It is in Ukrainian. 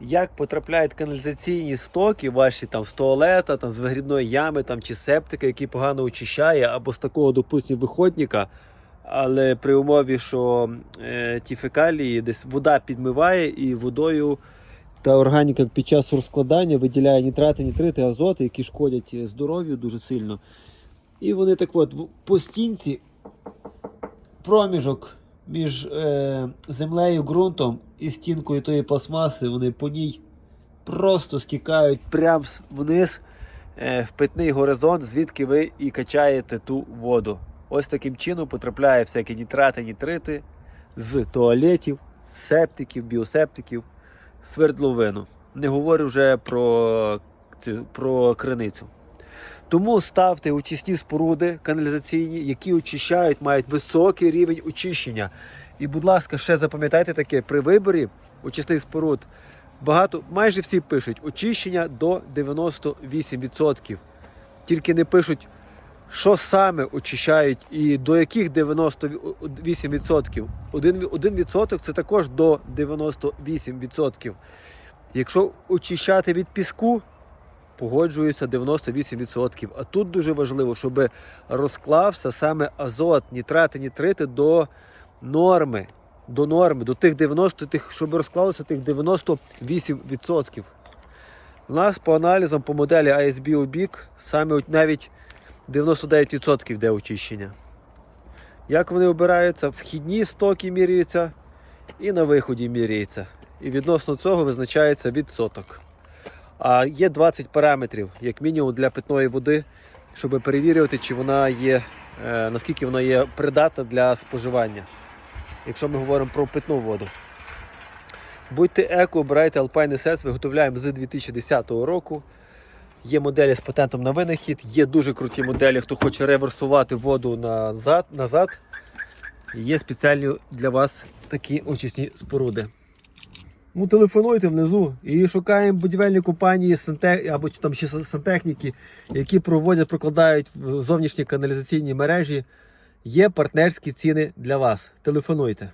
як потрапляють каналізаційні стоки ваші там з туалета, там з вигрібної ями там, чи септика, який погано очищає, або з такого, допустимо, виходника. Але при умові, що е, ті фекалії десь вода підмиває і водою та органіка під час розкладання виділяє нітрати, нітрити, азоти, які шкодять е, здоров'ю дуже сильно. І вони так от по стінці проміжок між е, землею, ґрунтом і стінкою тої пластмаси, вони по ній просто стікають прямо вниз е, в питний горизонт, звідки ви і качаєте ту воду. Ось таким чином потрапляє всякі нітрати, нітрити з туалетів, септиків, біосептиків, свердловину. Не говорю вже про, про криницю. Тому ставте очисні споруди каналізаційні, які очищають, мають високий рівень очищення. І, будь ласка, ще запам'ятайте таке, при виборі очисних споруд багато, майже всі пишуть очищення до 98%. Тільки не пишуть, що саме очищають і до яких 98%. Один, відсоток це також до 98%. Якщо очищати від піску, погоджується 98%. А тут дуже важливо, щоб розклався саме азот, нітрати, нітрити до норми. До норми, до тих 90, тих, щоб розклалося тих 98%. У нас по аналізам по моделі ISB OBIC саме навіть 99% йде очищення. Як вони обираються? Вхідні стоки міряються і на виході міряється. І відносно цього визначається відсоток. А є 20 параметрів, як мінімум, для питної води, щоб перевірювати, чи вона є, е, наскільки вона є придатна для споживання. Якщо ми говоримо про питну воду. Будьте еко, обирайте Alpine SS, виготовляємо з 2010 року. Є моделі з патентом на винахід, є дуже круті моделі, хто хоче реверсувати воду назад. назад. Є спеціальні для вас такі очисні споруди. Ну, телефонуйте внизу і шукаємо будівельні компанії сантех... або там ще сантехніки, які проводять, прокладають зовнішні каналізаційні мережі. Є партнерські ціни для вас. Телефонуйте.